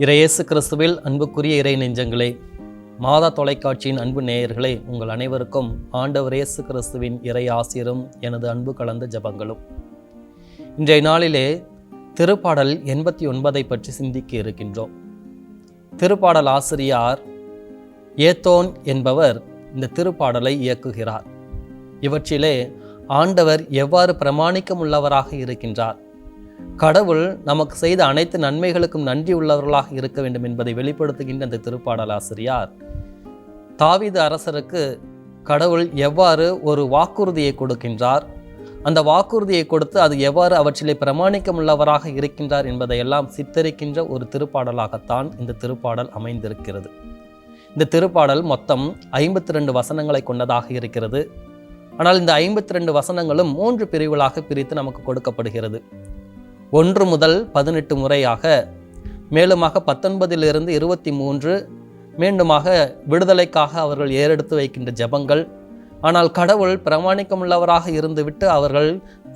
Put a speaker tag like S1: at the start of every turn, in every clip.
S1: இறையேசு கிறிஸ்துவில் அன்புக்குரிய இறை நெஞ்சங்களே மாதா தொலைக்காட்சியின் அன்பு நேயர்களே உங்கள் அனைவருக்கும் ஆண்டவர் இயேசு கிறிஸ்துவின் இறை ஆசிரும் எனது அன்பு கலந்த ஜபங்களும். இன்றைய நாளிலே திருப்பாடல் எண்பத்தி ஒன்பதை பற்றி சிந்திக்க இருக்கின்றோம். திருப்பாடல் ஆசிரியார் ஏத்தோன் என்பவர் இந்த திருப்பாடலை இயக்குகிறார். இவற்றிலே ஆண்டவர் எவ்வாறு பிரமாணிக்கமுள்ளவராக இருக்கின்றார்? கடவுள் நமக்கு செய்த அனைத்து நன்மைகளுக்கும் நன்றி உள்ளவர்களாக இருக்க வேண்டும் என்பதை வெளிப்படுத்துகின்ற அந்த திருப்பாடல் ஆசிரியார். தாவீது அரசருக்கு கடவுள் எவ்வாறு ஒரு வாக்குறுதியை கொடுக்கின்றார்? அந்த வாக்குறுதியை கொடுத்து அது எவ்வாறு அவற்றிலே பிரமாணிக்கமுள்ளவராக இருக்கின்றார் என்பதையெல்லாம் சித்தரிக்கின்ற ஒரு திருப்பாடலாகத்தான் இந்த திருப்பாடல் அமைந்திருக்கிறது. இந்த திருப்பாடல் மொத்தம் ஐம்பத்தி ரெண்டு வசனங்களை கொண்டதாக இருக்கிறது. ஆனால் இந்த ஐம்பத்தி ரெண்டு வசனங்களும் மூன்று பிரிவுகளாக பிரித்து நமக்கு கொடுக்கப்படுகிறது. ஒன்று முதல் பதினெட்டு முறையாக மேலுமாக பத்தொன்பதிலிருந்து இருபத்தி மூன்று மீண்டுமாக விடுதலைக்காக அவர்கள் ஏறெடுத்து வைக்கின்ற ஜெபங்கள். ஆனால் கடவுள் பிரமாணிக்கமுள்ளவராக இருந்துவிட்டு அவர்கள்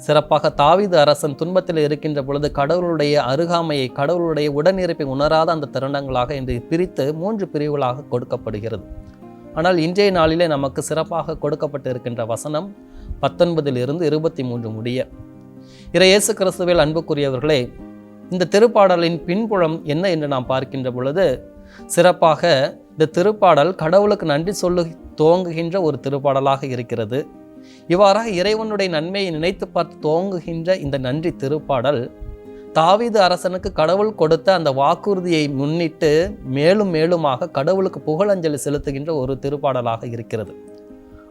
S1: சிறப்பாக தாவீது அரசன் துன்பத்தில் இருக்கின்ற பொழுது கடவுளுடைய அருகாமையை கடவுளுடைய உடனிருப்பை உணராத அந்த தருணங்களாக இன்று பிரித்து மூன்று பிரிவுகளாக கொடுக்கப்படுகிறது. ஆனால் இன்றைய நாளிலே நமக்கு சிறப்பாக கொடுக்கப்பட்டு இருக்கின்ற வசனம் பத்தொன்பதிலிருந்து இருபத்தி மூன்று முடிய. இறை இயேசு கிறிஸ்துவில் அன்புக்குரியவர்களே இந்த திருப்பாடலின் பின்புலம் என்ன என்று நாம் பார்க்கின்ற பொழுது சிறப்பாக இந்த திருப்பாடல் கடவுளுக்கு நன்றி சொல்லு துவங்குகின்ற ஒரு திருப்பாடலாக இருக்கிறது. இவ்வாறாக இறைவனுடைய நன்மையை நினைத்து பார்த்து துவங்குகின்ற இந்த நன்றி திருப்பாடல் தாவீது அரசனுக்கு கடவுள் கொடுத்த அந்த வாக்குறுதியை முன்னிட்டு மேலும் மேலுமாக கடவுளுக்கு புகழஞ்சலி செலுத்துகின்ற ஒரு திருப்பாடலாக இருக்கிறது.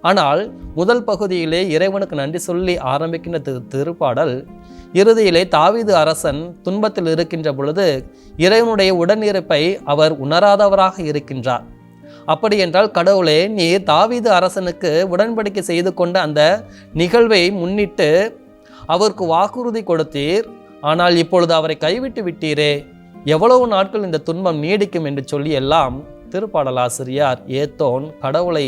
S1: ஆனால் முதல் பகுதியிலே இறைவனுக்கு நன்றி சொல்லி ஆரம்பிக்கின்ற திரு திருப்பாடல் இறுதியிலே தாவீது அரசன் துன்பத்தில் இருக்கின்ற பொழுது இறைவனுடைய உடனிருப்பை அவர் உணராதவராக இருக்கின்றார். அப்படி என்றால் கடவுளே நீ தாவீது அரசனுக்கு உடன்படிக்கை செய்து கொண்ட அந்த நிகழ்வை முன்னிட்டு அவருக்கு வாக்குறுதி கொடுத்தீர். ஆனால் இப்பொழுது அவரை கைவிட்டு விட்டீரே. எவ்வளவு நாட்கள் இந்த துன்பம் நீடிக்கும் என்று சொல்லி எல்லாம் திருப்பாடலாசிரியார் ஏத்தோன் கடவுளை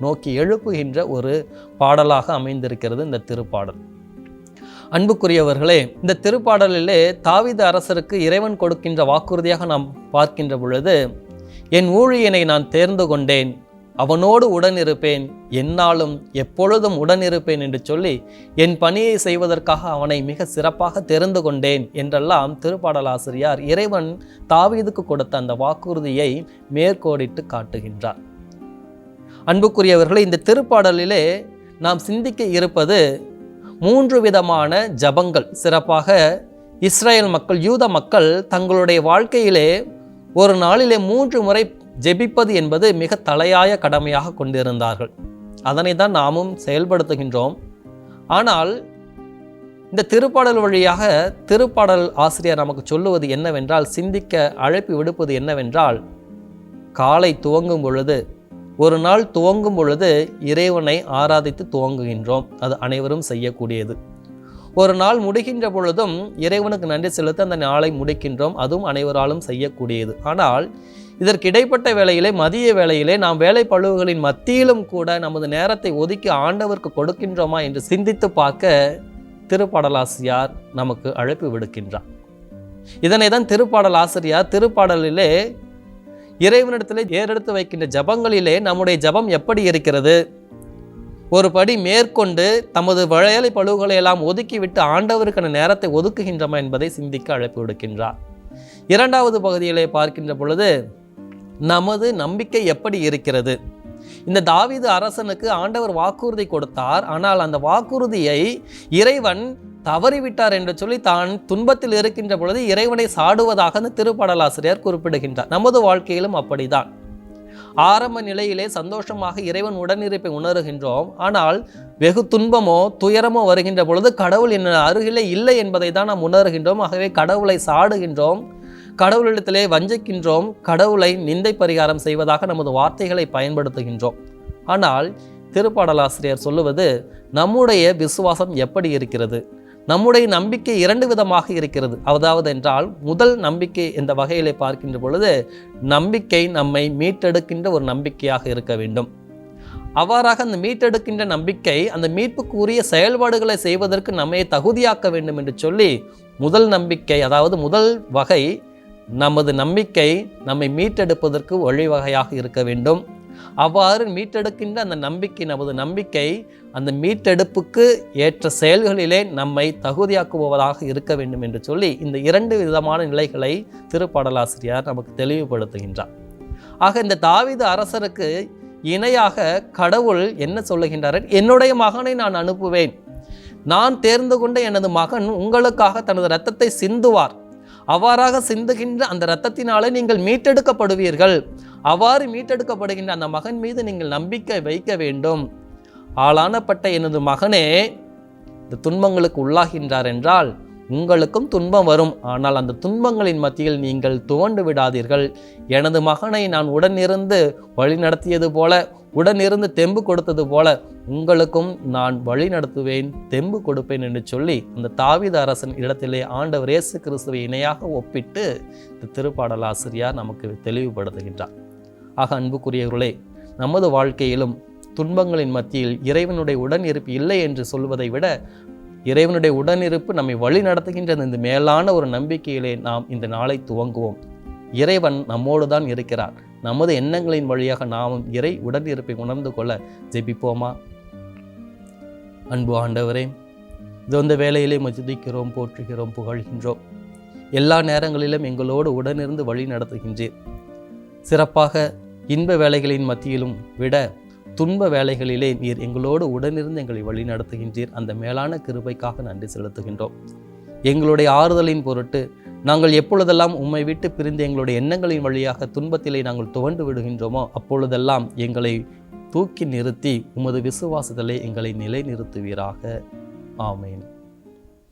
S1: நோக்கி எழுப்புகின்ற ஒரு பாடலாக அமைந்திருக்கிறது இந்த திருப்பாடல். அன்புக்குரியவர்களே இந்த திருப்பாடலிலே தாவித அரசருக்கு இறைவன் கொடுக்கின்ற வாக்குறுதியாக நாம் பார்க்கின்ற பொழுது என் ஊழியனை நான் தேர்ந்து கொண்டேன் அவனோடு உடனிருப்பேன் என்னாலும் எப்பொழுதும் உடனிருப்பேன் என்று சொல்லி என் பணியை செய்வதற்காக அவனை மிக சிறப்பாக தெரிந்து கொண்டேன் என்றெல்லாம் திருப்பாடலாசிரியார் இறைவன் தாவீதுக்கு கொடுத்த அந்த வாக்குறுதியை மேற்கோடிட்டு காட்டுகின்றார். அன்புக்குரியவர்களே இந்த திருப்பாடலிலே நாம் சிந்திக்க இருப்பது மூன்று விதமான ஜபங்கள். சிறப்பாக இஸ்ரேல் மக்கள் யூத மக்கள் தங்களுடைய வாழ்க்கையிலே ஒரு நாளிலே மூன்று முறை ஜெபிப்பது என்பது மிக தலையாய கடமையாக கொண்டிருந்தார்கள். அதனை தான் நாமும் செயல்படுத்துகின்றோம். ஆனால் இந்த திருப்பாடல் வழியாக திருப்பாடல் ஆசிரியர் நமக்கு சொல்லுவது என்னவென்றால் சிந்திக்க அழைப்பு விடுப்பது என்னவென்றால் காலை துவங்கும் பொழுது ஒரு நாள் துவங்கும் பொழுது இறைவனை ஆராதித்து துவங்குகின்றோம். அது அனைவரும் செய்யக்கூடியது. ஒரு நாள் முடிகின்ற பொழுதும் இறைவனுக்கு நன்றி செலுத்த அந்த நாளை முடிக்கின்றோம். அதுவும் அனைவராலும் செய்யக்கூடியது. ஆனால் இதற்கு இடைப்பட்ட வேளையிலே மதிய வேளையிலே நாம் வேலை பழுவுகளின் மத்தியிலும் கூட நமது நேரத்தை ஒதுக்கி ஆண்டவருக்கு கொடுக்கின்றோமா என்று சிந்தித்து பார்க்க திருப்பாடலாசிரியார் நமக்கு அழைப்பு விடுக்கின்றார். இதனை தான் திருப்பாடல் ஆசிரியார் திருப்பாடலிலே இறைவனிடத்திலே ஏறெடுத்து வைக்கின்ற ஜபங்களிலே நம்முடைய ஜபம் எப்படி இருக்கிறது? ஒரு படி மேற்கொண்டு தமது வளையலை பழுவுகளை எல்லாம் ஒதுக்கிவிட்டு ஆண்டவருக்கான நேரத்தை ஒதுக்குகின்றமா என்பதை சிந்திக்க அழைப்பு விடுக்கின்றார். இரண்டாவது பகுதியிலே பார்க்கின்ற பொழுது நமது நம்பிக்கை எப்படி இருக்கிறது? இந்த தாவீது அரசனுக்கு ஆண்டவர் வாக்குறுதி கொடுத்தார். ஆனால் அந்த வாக்குறுதியை இறைவன் தவறிவிட்டார் என்று சொல்லி தான் துன்பத்தில் இருக்கின்ற பொழுது இறைவனை சாடுவதாக அந்த திருப்பாடலாசிரியர் குறிப்பிடுகின்றார். நமது வாழ்க்கையிலும் அப்படிதான். ஆரம்ப நிலையிலே சந்தோஷமாக இறைவன் உடனிருப்பை உணர்கின்றோம். ஆனால் வெகு துன்பமோ துயரமோ வருகின்ற பொழுது கடவுள் என்ன அருகிலே இல்லை என்பதை தான் நாம் உணர்கின்றோம். ஆகவே கடவுளை சாடுகின்றோம். கடவுளிடத்திலே வஞ்சிக்கின்றோம். கடவுளை நிந்தை பரிகாரம் செய்வதாக நமது வார்த்தைகளை பயன்படுத்துகின்றோம். ஆனால் திருப்பாடலாசிரியர் சொல்லுவது நம்முடைய விசுவாசம் எப்படி இருக்கிறது? நம்முடைய நம்பிக்கை இரண்டு விதமாக இருக்கிறது. அதாவது என்றால் முதல் நம்பிக்கை என்ற வகையிலே பார்க்கின்ற பொழுது நம்பிக்கை நம்மை மீட்டெடுக்கின்ற ஒரு நம்பிக்கையாக இருக்க வேண்டும். அவ்வாறாக அந்த மீட்டெடுக்கின்ற நம்பிக்கை அந்த மீட்புக்குரிய செயல்பாடுகளை செய்வதற்கு நம்மை தகுதியாக்க வேண்டும் என்று சொல்லி முதல் நம்பிக்கை அதாவது முதல் வகை நமது நம்பிக்கை நம்மை மீட்டெடுப்பதற்கு வழிவகையாக இருக்க வேண்டும். அவ்வாறு மீட்டெடுக்கின்ற அந்த நம்பிக்கை நமது நம்பிக்கை அந்த மீட்டெடுப்புக்கு ஏற்ற செயல்களிலே நம்மை தகுதியாக்குபவதாக இருக்க வேண்டும் என்று சொல்லி இந்த இரண்டு விதமான நிலைகளை திருப்பாடலாசிரியார் நமக்கு தெளிவுபடுத்துகின்றார். ஆக இந்த தாவித அரசருக்கு இணையாக கடவுள் என்ன சொல்லுகின்றார்? என்னுடைய மகனை நான் அனுப்புவேன். நான் தேர்ந்து கொண்ட எனது மகன் உங்களுக்காக தனது இரத்தத்தை சிந்துவார். அவ்வாறாக சிந்துகின்ற அந்த இரத்தத்தினாலே நீங்கள் மீட்டெடுக்கப்படுவீர்கள். அவ்வாறு மீட்டெடுக்கப்படுகின்ற அந்த மகன் மீது நீங்கள் நம்பிக்கை வைக்க வேண்டும். ஆளானப்பட்ட எனது மகனே இந்த துன்பங்களுக்கு உள்ளாகின்றார் என்றால் உங்களுக்கும் துன்பம் வரும். ஆனால் அந்த துன்பங்களின் மத்தியில் நீங்கள் துவண்டு விடாதீர்கள். எனது மகனை நான் உடனிருந்து வழி நடத்தியது போல உடனிருந்து தெம்பு கொடுத்தது போல உங்களுக்கும் நான் வழி நடத்துவேன் தெம்பு கொடுப்பேன் என்று சொல்லி அந்த தாவித அரசன் இடத்திலே ஆண்டவர் இயேசு கிறிஸ்துவை இணையாக ஒப்பிட்டு இந்த திருப்பாடலாசிரியார் நமக்கு தெளிவுபடுத்துகின்றார். ஆக அன்புக்குரியவர்களே நமது வாழ்க்கையிலும் துன்பங்களின் மத்தியில் இறைவனுடைய உடனிருப்பு இல்லை என்று சொல்வதை விட இறைவனுடைய உடனிருப்பு நம்மை வழி நடத்துகின்ற இந்த மேலான ஒரு நம்பிக்கையிலே நாம் இந்த நாளை துவங்குவோம். இறைவன் நம்மோடு தான் இருக்கிறார். நமது எண்ணங்களின் வழியாக நாமும் இறை உடனிருப்பை உணர்ந்து கொள்ள ஜெபிப்போமா? அன்பு ஆண்டவரே இது இந்த வேலையிலே மதிக்கிறோம் போற்றுகிறோம் புகழ்கின்றோம். எல்லா நேரங்களிலும் எங்களோடு உடனிருந்து வழி நடத்துகின்றீர். சிறப்பாக இன்ப வேலைகளின் மத்தியிலும் விட துன்ப வேலைகளிலே நீர் எங்களோடு உடனிருந்து எங்களை வழி நடத்துகின்றீர் அந்த மேலான கிருபைக்காக நன்றி செலுத்துகின்றோம். எங்களுடைய ஆறுதலின் பொருட்டு நாங்கள் எப்பொழுதெல்லாம் உம்மை விட்டு பிரிந்து எங்களுடைய எண்ணங்களின் வழியாக துன்பத்திலே நாங்கள் துவண்டு விடுகின்றோமோ அப்பொழுதெல்லாம் எங்களை தூக்கி நிறுத்தி உமது விசுவாசத்திலே எங்களை நிலைநிறுத்துவீராக. ஆமேன்.